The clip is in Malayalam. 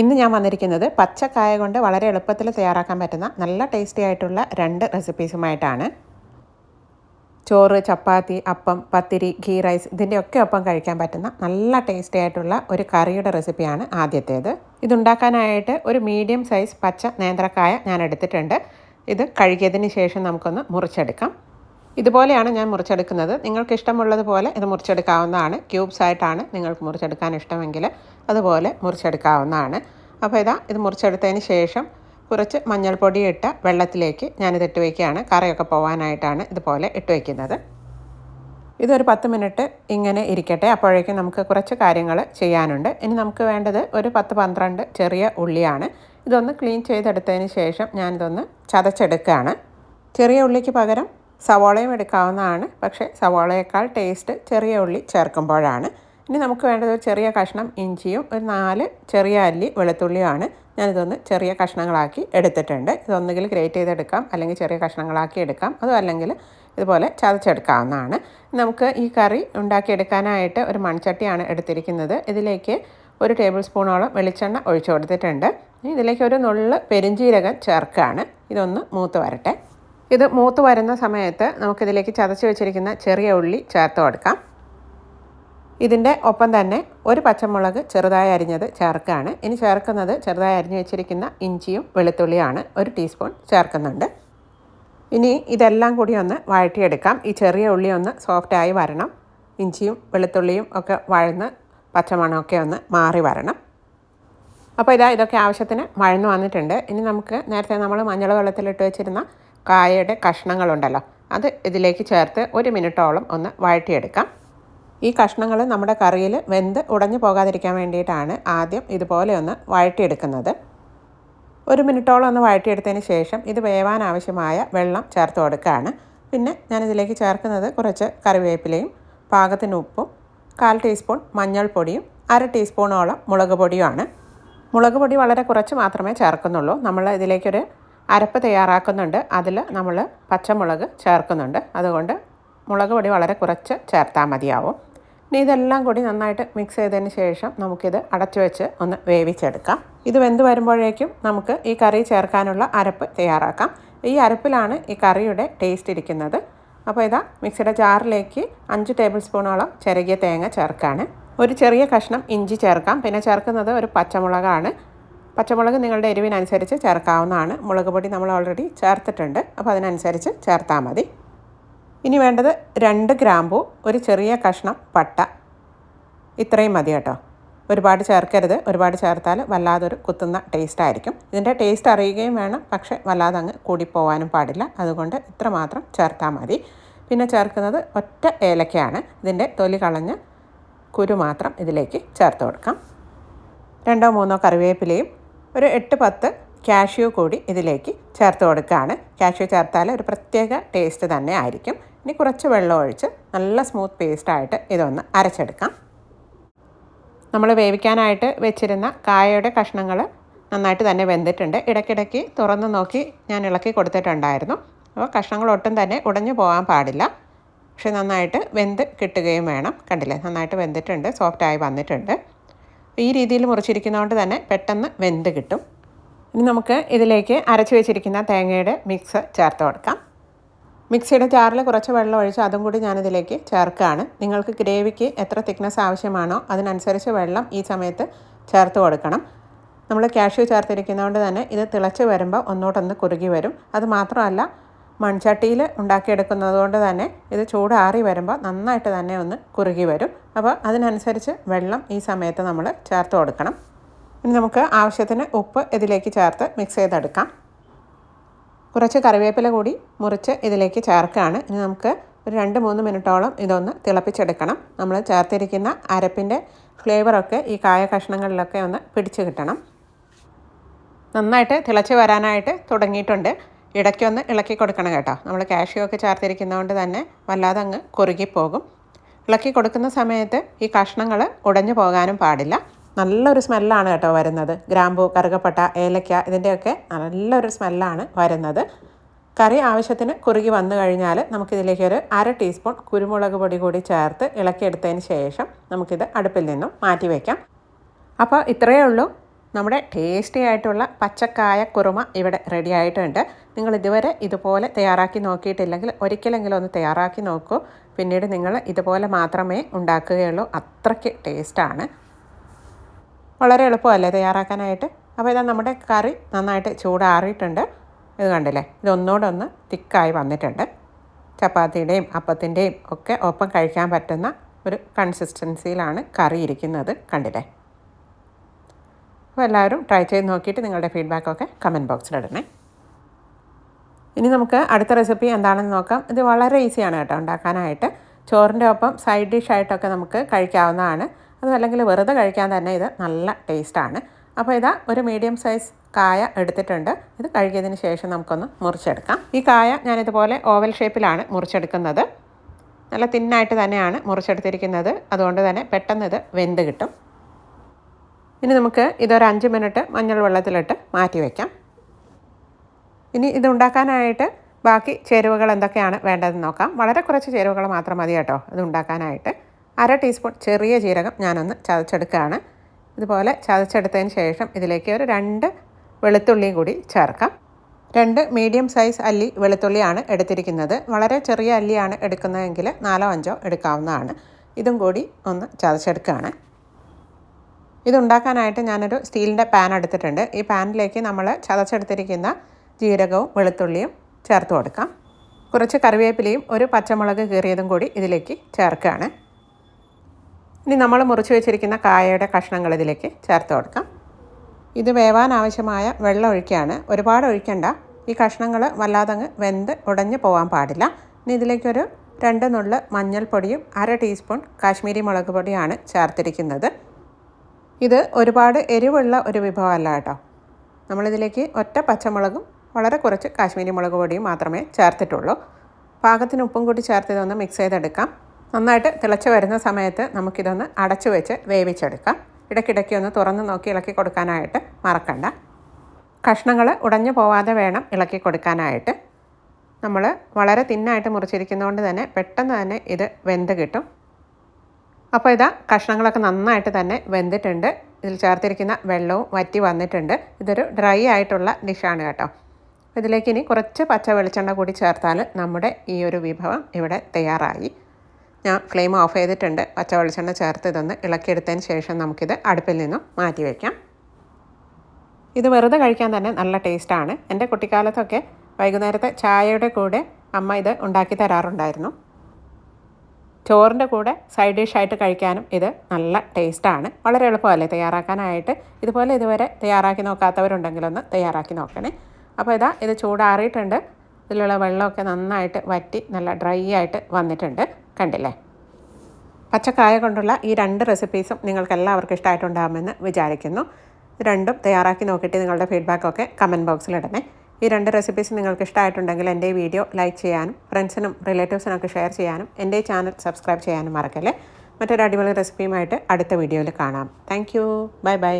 ഇന്ന് ഞാൻ വന്നിരിക്കുന്നത് പച്ചക്കായ കൊണ്ട് വളരെ എളുപ്പത്തിൽ തയ്യാറാക്കാൻ പറ്റുന്ന നല്ല ടേസ്റ്റി ആയിട്ടുള്ള രണ്ട് റെസിപ്പീസുമായിട്ടാണ് ചോറ് ചപ്പാത്തി അപ്പം പത്തിരി ഘീ റൈസ് ഇതിന്റെയൊക്കെ ഒപ്പം കഴിക്കാൻ പറ്റുന്ന നല്ല ടേസ്റ്റി ആയിട്ടുള്ള ഒരു കറിയുടെ റെസിപ്പിയാണ് ആദ്യത്തേത്. ഇതുണ്ടാക്കാനായിട്ട് ഒരു മീഡിയം സൈസ് പച്ച നേന്ത്രക്കായ ഞാൻ എടുത്തിട്ടുണ്ട്. ഇത് കഴുകിയതിന് ശേഷം നമുക്കൊന്ന് മുറിച്ചെടുക്കാം. ഇതുപോലെയാണ് ഞാൻ മുറിച്ചെടുക്കുന്നത്. നിങ്ങൾക്ക് ഇഷ്ടമുള്ളതുപോലെ ഇത് മുറിച്ചെടുക്കാവുന്നതാണ്. ക്യൂബ്സ് ആയിട്ടാണ് നിങ്ങൾക്ക് മുറിച്ചെടുക്കാൻ ഇഷ്ടമെങ്കിൽ അതുപോലെ മുറിച്ചെടുക്കാവുന്നതാണ്. അപ്പോൾ ഇതാ ഇത് മുറിച്ചെടുത്തതിന് ശേഷം കുറച്ച് മഞ്ഞൾപ്പൊടി ഇട്ട വെള്ളത്തിലേക്ക് ഞാനിത് ഇട്ട് വയ്ക്കുകയാണ്. കറിയൊക്കെ പോകാനായിട്ടാണ് ഇതുപോലെ ഇട്ട് വയ്ക്കുന്നത്. ഇതൊരു പത്ത് മിനിറ്റ് ഇങ്ങനെ ഇരിക്കട്ടെ. അപ്പോഴേക്കും നമുക്ക് കുറച്ച് കാര്യങ്ങൾ ചെയ്യാനുണ്ട്. ഇനി നമുക്ക് വേണ്ടത് ഒരു പത്ത് പന്ത്രണ്ട് ചെറിയ ഉള്ളിയാണ്. ഇതൊന്ന് ക്ലീൻ ചെയ്തെടുത്തതിന് ശേഷം ഞാനിതൊന്ന് ചതച്ചെടുക്കുകയാണ്. ചെറിയ ഉള്ളിക്ക് പകരം സവോളയും എടുക്കാവുന്നതാണ്. പക്ഷേ സവോളയേക്കാൾ ടേസ്റ്റ് ചെറിയ ഉള്ളി ചേർക്കുമ്പോഴാണ്. ഇനി നമുക്ക് വേണ്ടത് ഒരു ചെറിയ കഷ്ണം ഇഞ്ചിയും ഒരു നാല് ചെറിയ അല്ലി വെളുത്തുള്ളിയുമാണ്. ഞാനിതൊന്ന് ചെറിയ കഷ്ണങ്ങളാക്കി എടുത്തിട്ടുണ്ട്. ഇതൊന്നുകിൽ ഗ്രേറ്റ് ചെയ്തെടുക്കാം അല്ലെങ്കിൽ ചെറിയ കഷ്ണങ്ങളാക്കി എടുക്കാം. അതും അല്ലെങ്കിൽ ഇതുപോലെ ചതച്ചെടുക്കാവുന്നതാണ്. നമുക്ക് ഈ കറി ഉണ്ടാക്കിയെടുക്കാനായിട്ട് ഒരു മൺചട്ടിയാണ് എടുത്തിരിക്കുന്നത്. ഇതിലേക്ക് ഒരു ടേബിൾ സ്പൂണോളം വെളിച്ചെണ്ണ ഒഴിച്ചു കൊടുത്തിട്ടുണ്ട്. ഇതിലേക്ക് ഒരു നുള്ള് പെരിഞ്ചീരകം ചേർക്കുകയാണ്. ഇതൊന്ന് മൂത്ത് വരട്ടെ. ഇത് മൂത്ത് വരുന്ന സമയത്ത് നമുക്കിതിലേക്ക് ചതച്ച് വെച്ചിരിക്കുന്ന ചെറിയ ഉള്ളി ചേർത്ത് കൊടുക്കാം. ഇതിന്റെ ഒപ്പം തന്നെ ഒരു പച്ചമുളക് ചെറുതായി അരിഞ്ഞത് ചേർക്കുകയാണ് ഇനി ചേർക്കുന്നത് ചെറുതായി അരിഞ്ഞു വെച്ചിരിക്കുന്ന ഇഞ്ചിയും വെളുത്തുള്ളിയാണ്. ഒരു ടീസ്പൂൺ ചേർക്കുന്നുണ്ട്. ഇനി ഇതെല്ലാം കൂടി ഒന്ന് വഴറ്റിയെടുക്കാം. ഈ ചെറിയ ഉള്ളി ഒന്ന് സോഫ്റ്റായി വരണം. ഇഞ്ചിയും വെളുത്തുള്ളിയും ഒക്കെ വഴന്ന് പച്ചമണമൊക്കെ ഒന്ന് മാറി വരണം. അപ്പോൾ ഇതാ ഇതൊക്കെ ആവശ്യത്തിന് വഴന്നു വന്നിട്ടുണ്ട്. ഇനി നമുക്ക് നേരത്തെ നമ്മൾ മഞ്ഞൾ വെള്ളത്തിലിട്ട് വെച്ചിരുന്ന കായയുടെ കഷ്ണങ്ങളുണ്ടല്ലോ അത് ഇതിലേക്ക് ചേർത്ത് ഒരു മിനിറ്റോളം ഒന്ന് വഴറ്റിയെടുക്കാം. ഈ കഷ്ണങ്ങൾ നമ്മുടെ കറിയിൽ വെന്ത് ഉടഞ്ഞു പോകാതിരിക്കാൻ വേണ്ടിയിട്ടാണ് ആദ്യം ഇതുപോലെ ഒന്ന് വഴറ്റിയെടുക്കുന്നത്. ഒരു മിനിറ്റോളം ഒന്ന് വഴറ്റിയെടുത്തതിന് ശേഷം ഇത് വേവാൻ ആവശ്യമായ വെള്ളം ചേർത്ത് കൊടുക്കുകയാണ്. പിന്നെ ഞാനിതിലേക്ക് ചേർക്കുന്നത് കുറച്ച് കറിവേപ്പിലയും പാകത്തിന് ഉപ്പും കാൽ ടീസ്പൂൺ മഞ്ഞൾപ്പൊടിയും അര ടീസ്പൂണോളം മുളക് പൊടിയുമാണ്. മുളക് പൊടി വളരെ കുറച്ച് മാത്രമേ ചേർക്കുന്നുള്ളൂ. നമ്മൾ ഇതിലേക്കൊരു അരപ്പ് തയ്യാറാക്കുന്നുണ്ട്. അതിൽ നമ്മൾ പച്ചമുളക് ചേർക്കുന്നുണ്ട്. അതുകൊണ്ട് മുളക് പൊടി വളരെ കുറച്ച് ചേർത്താൽ മതിയാവും. ഇനി ഇതെല്ലാം കൂടി നന്നായിട്ട് മിക്സ് ചെയ്തതിന് ശേഷം നമുക്കിത് അടച്ചു വെച്ച് ഒന്ന് വേവിച്ചെടുക്കാം. ഇത് വെന്ത് വരുമ്പോഴേക്കും നമുക്ക് ഈ കറി ചേർക്കാനുള്ള അരപ്പ് തയ്യാറാക്കാം. ഈ അരപ്പിലാണ് ഈ കറിയുടെ ടേസ്റ്റ് ഇരിക്കുന്നത്. അപ്പോൾ ഇതാ മിക്സിയുടെ ജാറിലേക്ക് അഞ്ച് ടേബിൾ സ്പൂണോളം ചെറിയ തേങ്ങ ചേർക്കാണ്. ഒരു ചെറിയ കഷ്ണം ഇഞ്ചി ചേർക്കാം. പിന്നെ ചേർക്കുന്നത് ഒരു പച്ചമുളകാണ്. പച്ചമുളക് നിങ്ങളുടെ എരിവിനനുസരിച്ച് ചേർക്കാവുന്നതാണ്. മുളക് പൊടി നമ്മൾ ഓൾറെഡി ചേർത്തിട്ടുണ്ട്. അപ്പോൾ അതിനനുസരിച്ച് ചേർത്താൽ മതി. ഇനി വേണ്ടത് രണ്ട് ഗ്രാമ്പു ഒരു ചെറിയ കഷ്ണം പട്ട. ഇത്രയും മതി കേട്ടോ. ഒരുപാട് ചേർക്കരുത്. ഒരുപാട് ചേർത്താൽ വല്ലാതൊരു കുത്തുന്ന ടേസ്റ്റ് ആയിരിക്കും. ഇതിന്റെ ടേസ്റ്റ് അറിയുകയും വേണം. പക്ഷേ വല്ലാതെ അങ്ങ് കൂടിപ്പോവാനും പാടില്ല. അതുകൊണ്ട് ഇത്ര മാത്രം ചേർത്താൽ മതി. പിന്നെ ചേർക്കുന്നത് ഒറ്റ ഏലക്കയാണ്. ഇതിന്റെ തൊലി കളഞ്ഞ് കുരു മാത്രം ഇതിലേക്ക് ചേർത്ത് കൊടുക്കാം. രണ്ടോ മൂന്നോ കറിവേപ്പിലയും ഒരു എട്ട് പത്ത് കാഷ്യൂ കൂടി ഇതിലേക്ക് ചേർത്ത് കൊടുക്കുകയാണ്. കാഷ്യൂ ചേർത്താൽ ഒരു പ്രത്യേക ടേസ്റ്റ് തന്നെ ആയിരിക്കും. ഇനി കുറച്ച് വെള്ളം ഒഴിച്ച് നല്ല സ്മൂത്ത് പേസ്റ്റായിട്ട് ഇതൊന്ന് അരച്ചെടുക്കാം. നമ്മൾ വേവിക്കാനായിട്ട് വെച്ചിരുന്ന കായയുടെ കഷ്ണങ്ങൾ നന്നായിട്ട് തന്നെ വെന്തിട്ടുണ്ട്. ഇടയ്ക്കിടയ്ക്ക് തുറന്ന് നോക്കി ഞാൻ ഇളക്കി കൊടുത്തിട്ടുണ്ടായിരുന്നു. അപ്പോൾ കഷ്ണങ്ങൾ ഒട്ടും തന്നെ ഉടഞ്ഞു പോകാൻ പാടില്ല. പക്ഷെ നന്നായിട്ട് വെന്ത് കിട്ടുകയും വേണം. കണ്ടില്ലേ? നന്നായിട്ട് വെന്തിട്ടുണ്ട് സോഫ്റ്റായി വന്നിട്ടുണ്ട്. ഈ രീതിയിൽ മുറിച്ചിരിക്കുന്നതുകൊണ്ട് തന്നെ പെട്ടെന്ന് വെന്ത് കിട്ടും. ഇനി നമുക്ക് ഇതിലേക്ക് അരച്ച് വെച്ചിരിക്കുന്ന തേങ്ങയുടെ മിക്സ് ചേർത്ത് കൊടുക്കാം. മിക്സിയുടെ ജാറിൽ കുറച്ച് വെള്ളം ഒഴിച്ച് അതും കൂടി ഞാനിതിലേക്ക് ചേർക്കുകയാണ്. നിങ്ങൾക്ക് ഗ്രേവിക്ക് എത്ര തിക്നെസ് ആവശ്യമാണോ അതിനനുസരിച്ച് വെള്ളം ഈ സമയത്ത് ചേർത്ത് കൊടുക്കണം. നമ്മൾ കാഷ്യൂ ചേർത്തിരിക്കുന്നതുകൊണ്ട് തന്നെ ഇത് തിളച്ച് വരുമ്പോൾ ഒന്നോട്ടൊന്ന് കുറുകി വരും. അത് മാത്രമല്ല മൺചട്ടിയിൽ ഉണ്ടാക്കിയെടുക്കുന്നത് കൊണ്ട് തന്നെ ഇത് ചൂടാറി വരുമ്പോൾ നന്നായിട്ട് തന്നെ ഒന്ന് കുറുകി വരും. അപ്പോൾ അതിനനുസരിച്ച് വെള്ളം ഈ സമയത്ത് നമ്മൾ ചേർത്ത് കൊടുക്കണം. ഇനി നമുക്ക് ആവശ്യത്തിന് ഉപ്പ് ഇതിലേക്ക് ചേർത്ത് മിക്സ് ചെയ്തെടുക്കാം. കുറച്ച് കറിവേപ്പില കൂടി മുറിച്ച് ഇതിലേക്ക് ചേർക്കുകയാണ്. ഇനി നമുക്ക് ഒരു രണ്ട് മൂന്ന് മിനിറ്റോളം ഇതൊന്ന് തിളപ്പിച്ചെടുക്കണം. നമ്മൾ ചേർത്തിരിക്കുന്ന അരപ്പിന്റെ ഫ്ലേവറൊക്കെ ഈ കായ കഷ്ണങ്ങളിലൊക്കെ ഒന്ന് പിടിച്ച് കിട്ടണം. നന്നായിട്ട് തിളച്ച് വരാനായിട്ട് തുടങ്ങിയിട്ടുണ്ട്. ഇടയ്ക്കൊന്ന് ഇളക്കി കൊടുക്കണം കേട്ടോ. നമ്മൾ കാഷ്യൂ ഒക്കെ ചേർത്തിരിക്കുന്നതുകൊണ്ട് തന്നെ വല്ലാതെ അങ്ങ് കുറുകിപ്പോകും. ഇളക്കി കൊടുക്കുന്ന സമയത്ത് ഈ കഷ്ണങ്ങൾ ഉടഞ്ഞു പോകാനും പാടില്ല. നല്ലൊരു സ്മെല്ലാണ് കേട്ടോ വരുന്നത്. ഗ്രാമ്പു കറുകപ്പട്ട ഏലക്ക ഇതിന്റെയൊക്കെ നല്ലൊരു സ്മെല്ലാണ് വരുന്നത്. കറി ആവശ്യത്തിന് കുറുകി വന്നു കഴിഞ്ഞാൽ നമുക്കിതിലേക്ക് ഒരു അര ടീസ്പൂൺ കുരുമുളക് പൊടി കൂടി ചേർത്ത് ഇളക്കിയെടുത്തതിന് ശേഷം നമുക്കിത് അടുപ്പിൽ നിന്നും മാറ്റി വയ്ക്കാം അപ്പോൾ ഇത്രയേ ഉള്ളൂ. നമ്മുടെ ടേസ്റ്റി ആയിട്ടുള്ള പച്ചക്കായ കുറുമ ഇവിടെ റെഡി ആയിട്ടുണ്ട്. നിങ്ങൾ ഇതുവരെ ഇതുപോലെ തയ്യാറാക്കി നോക്കിയിട്ടില്ലെങ്കിൽ ഒരിക്കലെങ്കിലും ഒന്ന് തയ്യാറാക്കി നോക്കൂ. പിന്നീട് നിങ്ങൾ ഇതുപോലെ മാത്രമേ ഉണ്ടാക്കുകയുള്ളൂ. അത്രയ്ക്ക് ടേസ്റ്റാണ് വളരെ എളുപ്പമല്ലേ തയ്യാറാക്കാനായിട്ട്? അപ്പോൾ ഇതാ നമ്മുടെ കറി നന്നായിട്ട് ചൂടാറിയിട്ടുണ്ട്. ഇത് കണ്ടില്ലേ? ഇതൊന്നുകൂടെ ഒന്ന് തിക്കായി വന്നിട്ടുണ്ട്. ചപ്പാത്തിയുടെയും അപ്പത്തിന്റെയും ഒക്കെ ഒപ്പം കഴിക്കാൻ പറ്റുന്ന ഒരു കൺസിസ്റ്റൻസിയിലാണ് കറി ഇരിക്കുന്നത് കണ്ടില്ലേ? അപ്പോൾ എല്ലാവരും ട്രൈ ചെയ്ത് നോക്കിയിട്ട് നിങ്ങളുടെ ഫീഡ്ബാക്കൊക്കെ കമന്റ് ബോക്സിലിടണേ ഇനി നമുക്ക് അടുത്ത റെസിപ്പി എന്താണെന്ന് നോക്കാം. ഇത് വളരെ ഈസിയാണ് കേട്ടോ ഉണ്ടാക്കാനായിട്ട്. ചോറിന്റെ ഒപ്പം സൈഡ് ഡിഷായിട്ടൊക്കെ നമുക്ക് കഴിക്കാവുന്നതാണ്. അതല്ലെങ്കിൽ വെറുതെ കഴിക്കാൻ തന്നെ ഇത് നല്ല ടേസ്റ്റാണ് അപ്പോൾ ഇതാ ഒരു മീഡിയം സൈസ് കായ എടുത്തിട്ടുണ്ട്. ഇത് കഴുകിയതിന് ശേഷം നമുക്കൊന്ന് മുറിച്ചെടുക്കാം. ഈ കായ ഞാനിതുപോലെ ഓവൽ ഷേപ്പിലാണ് മുറിച്ചെടുക്കുന്നത്. നല്ല തിന്നായിട്ട് തന്നെയാണ് മുറിച്ചെടുത്തിരിക്കുന്നത്. അതുകൊണ്ട് തന്നെ പെട്ടെന്ന് ഇത് വെന്ത് കിട്ടും. ഇനി നമുക്ക് ഇതൊരു അഞ്ച് മിനിറ്റ് മഞ്ഞൾ വെള്ളത്തിലിട്ട് മാറ്റി വയ്ക്കാം ഇനി ഇത് ഉണ്ടാക്കാനായിട്ട് ബാക്കി ചേരുവകൾ എന്തൊക്കെയാണ് വേണ്ടതെന്ന് നോക്കാം. വളരെ കുറച്ച് ചേരുവകൾ മാത്രം മതി കേട്ടോ ഇത് ഉണ്ടാക്കാനായിട്ട്. അര ടീസ്പൂൺ ചെറിയ ജീരകം ഞാനൊന്ന് ചതച്ചെടുക്കുകയാണ്. ഇതുപോലെ ചതച്ചെടുത്തതിന് ശേഷം ഇതിലേക്ക് ഒരു രണ്ട് വെളുത്തുള്ളിയും കൂടി ചേർക്കാം. രണ്ട് മീഡിയം സൈസ് അല്ലി വെളുത്തുള്ളിയാണ് എടുത്തിരിക്കുന്നത്. വളരെ ചെറിയ അല്ലിയാണ് എടുക്കുന്നതെങ്കിൽ നാലോ അഞ്ചോ എടുക്കാവുന്നതാണ്. ഇതും കൂടി ഒന്ന് ചതച്ചെടുക്കുകയാണ്. ഇതുണ്ടാക്കാനായിട്ട് ഞാനൊരു സ്റ്റീലിന്റെ പാൻ എടുത്തിട്ടുണ്ട്. ഈ പാനിലേക്ക് നമ്മൾ ചതച്ചെടുത്തിരിക്കുന്ന ജീരകവും വെളുത്തുള്ളിയും ചേർത്ത് കൊടുക്കാം. കുറച്ച് കറിവേപ്പിലയും ഒരു പച്ചമുളക് കീറിയതും കൂടി ഇതിലേക്ക് ചേർക്കുകയാണ്. ഇനി നമ്മൾ മുറിച്ച് വെച്ചിരിക്കുന്ന കായയുടെ കഷ്ണങ്ങൾ ഇതിലേക്ക് ചേർത്ത് കൊടുക്കാം. ഇത് വേവാൻ ആവശ്യമായ വെള്ളം ഒഴിക്കുകയാണ് ഒരുപാട് ഒഴിക്കണ്ട. ഈ കഷ്ണങ്ങൾ വല്ലാതങ്ങ് വെന്ത് ഉടഞ്ഞു പോകാൻ പാടില്ല. ഇനി ഇതിലേക്കൊരു രണ്ട് നുള്ള് മഞ്ഞൾപ്പൊടിയും അര ടീസ്പൂൺ കാശ്മീരി മുളക് പൊടിയാണ് ചേർത്തിരിക്കുന്നത്. ഇത് ഒരുപാട് എരിവുള്ള ഒരു വിഭവമല്ല കേട്ടോ. നമ്മളിതിലേക്ക് ഒറ്റ പച്ചമുളകും വളരെ കുറച്ച് കാശ്മീരി മുളക് പൊടിയും മാത്രമേ ചേർത്തിട്ടുള്ളൂ. പാകത്തിന് ഉപ്പും കൂടി ചേർത്ത് ഇതൊന്ന് മിക്സ് ചെയ്തെടുക്കാം. നന്നായിട്ട് തിളച്ച് വരുന്ന സമയത്ത് നമുക്കിതൊന്ന് അടച്ചു വെച്ച് വേവിച്ചെടുക്കാം. ഇടയ്ക്കിടയ്ക്ക് ഒന്ന് തുറന്ന് നോക്കി ഇളക്കി കൊടുക്കാനായിട്ട് മറക്കണ്ട. കഷ്ണങ്ങൾ ഉടഞ്ഞു പോവാതെ വേണം ഇളക്കി കൊടുക്കാനായിട്ട്. നമ്മൾ വളരെ തിന്നായിട്ട് മുറിച്ചിരിക്കുന്നതുകൊണ്ട് തന്നെ പെട്ടെന്ന് തന്നെ ഇത് വെന്ത് കിട്ടും. അപ്പോൾ ഇതാ കഷ്ണങ്ങളൊക്കെ നന്നായിട്ട് തന്നെ വെന്തിട്ടുണ്ട്. ഇതിൽ ചേർത്തിരിക്കുന്ന വെള്ളവും വറ്റി വന്നിട്ടുണ്ട്. ഇതൊരു ഡ്രൈ ആയിട്ടുള്ള ഡിഷാണ് കേട്ടോ. ഇതിലേക്ക് ഇനി കുറച്ച് പച്ച വെളിച്ചെണ്ണ കൂടി ചേർത്താൽ നമ്മുടെ ഈ ഒരു വിഭവം ഇവിടെ തയ്യാറായി. ഞാൻ ഫ്ലെയിം ഓഫ് ചെയ്തിട്ടുണ്ട്. പച്ച വെളിച്ചെണ്ണ ചേർത്ത് ഇതൊന്ന് ഇളക്കിയെടുത്തതിന് ശേഷം നമുക്കിത് അടുപ്പിൽ നിന്നും മാറ്റി വയ്ക്കാം ഇത് വെറുതെ കഴിക്കാൻ തന്നെ നല്ല ടേസ്റ്റാണ് എന്റെ കുട്ടിക്കാലത്തൊക്കെ വൈകുന്നേരത്തെ ചായയുടെ കൂടെ അമ്മ ഇത് ഉണ്ടാക്കി തരാറുണ്ടായിരുന്നു. ചോറിന്റെ കൂടെ സൈഡ് ഡിഷായിട്ട് കഴിക്കാനും ഇത് നല്ല ടേസ്റ്റാണ് വളരെ എളുപ്പമല്ലേ തയ്യാറാക്കാനായിട്ട്? ഇതുപോലെ ഇതുവരെ തയ്യാറാക്കി നോക്കാത്തവരുണ്ടെങ്കിലൊന്ന് തയ്യാറാക്കി നോക്കണേ. അപ്പോൾ ഇതാ ഇത് ചൂടാറിയിട്ടുണ്ട്. ഇതിലുള്ള വെള്ളമൊക്കെ നന്നായിട്ട് വറ്റി നല്ല ഡ്രൈ ആയിട്ട് വന്നിട്ടുണ്ട്. കണ്ടില്ലേ? പച്ചക്കായ കൊണ്ടുള്ള ഈ രണ്ട് റെസിപ്പീസും നിങ്ങൾക്ക് എല്ലാവർക്കും ഇഷ്ടമായിട്ടുണ്ടാകുമെന്ന് വിചാരിക്കുന്നു. രണ്ടും തയ്യാറാക്കി നോക്കിയിട്ട് നിങ്ങളുടെ ഫീഡ്ബാക്കൊക്കെ കമന്റ് ബോക്സിൽ ഇടണേ. ഈ രണ്ട് റെസിപ്പീസ് നിങ്ങൾക്ക് ഇഷ്ടമായിട്ടുണ്ടെങ്കിൽ എന്റെ വീഡിയോ ലൈക്ക് ചെയ്യാനും ഫ്രണ്ട്സിനും റിലേറ്റീവ്സിനൊക്കെ ഷെയർ ചെയ്യാനും എന്റെ ചാനൽ സബ്സ്ക്രൈബ് ചെയ്യാനും മറക്കല്ലേ. മറ്റൊരു അടിപൊളി റെസിപ്പിയുമായിട്ട് അടുത്ത വീഡിയോയിൽ കാണാം. Thank bye bye